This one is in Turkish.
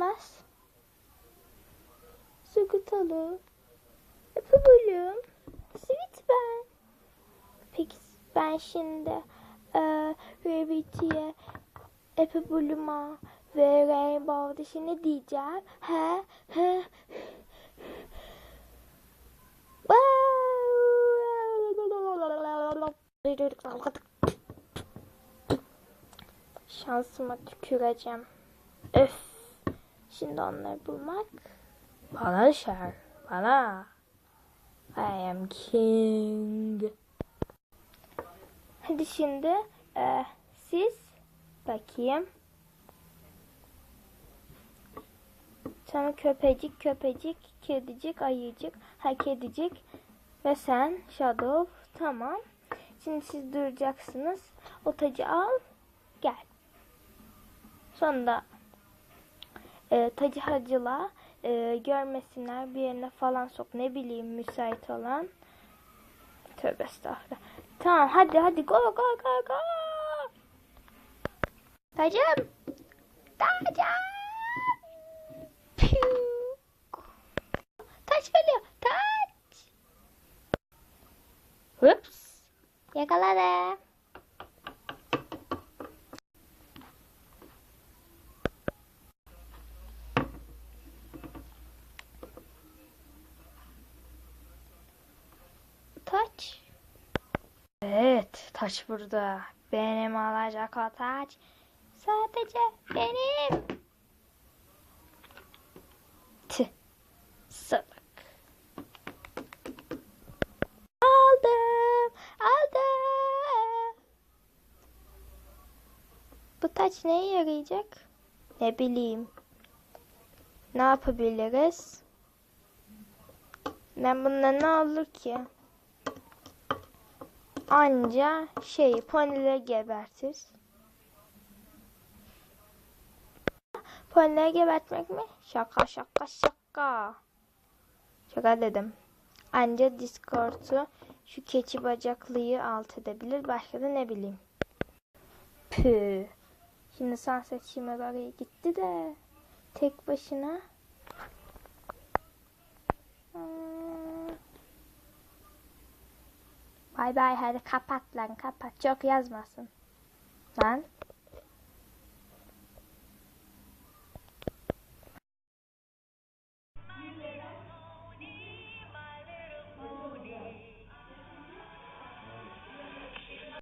Olamaz. Sıkıntılı. Yapabilirim. Sweet ben. Peki ben şimdi e, Rarity'ye Apple ve Rainbow'da şimdi diyeceğim. He he. Şansıma tüküreceğim. Öf. Şimdi onları bulmak bana düşer. Bana. I am king. Hadi şimdi e, siz bakayım. Sana köpecik, köpecik, kedicik, ayıcık, ha kedicik ve sen Shadow. Tamam. Şimdi siz duracaksınız. O tacı al. Gel. Sonra e, tacı hacıla e, görmesinler bir yerine falan sok ne bileyim müsait olan. Tövbe estağfurullah. Tamam hadi hadi go go go go. Tacım. Tacım. Taç geliyor. Taç. Ups. Yakaladı. Taç. Evet, taç burada. Benim alacak o taç. Sadece benim. Tüh. Salak. Aldım. Aldım. Bu taç neye yarayacak? Ne bileyim. Ne yapabiliriz? Ben bununla ne olur ki? Anca şey ponileri gebertir. Ponileri gebertmek mi? Şaka şaka şaka. Şaka dedim. Anca Discord'u şu keçi bacaklıyı alt edebilir. Başka da ne bileyim. Püh. Şimdi Sunset Shimmer oraya gitti de tek başına. Hmm. Bay bay hadi kapat lan kapat. Çok yazmasın. Lan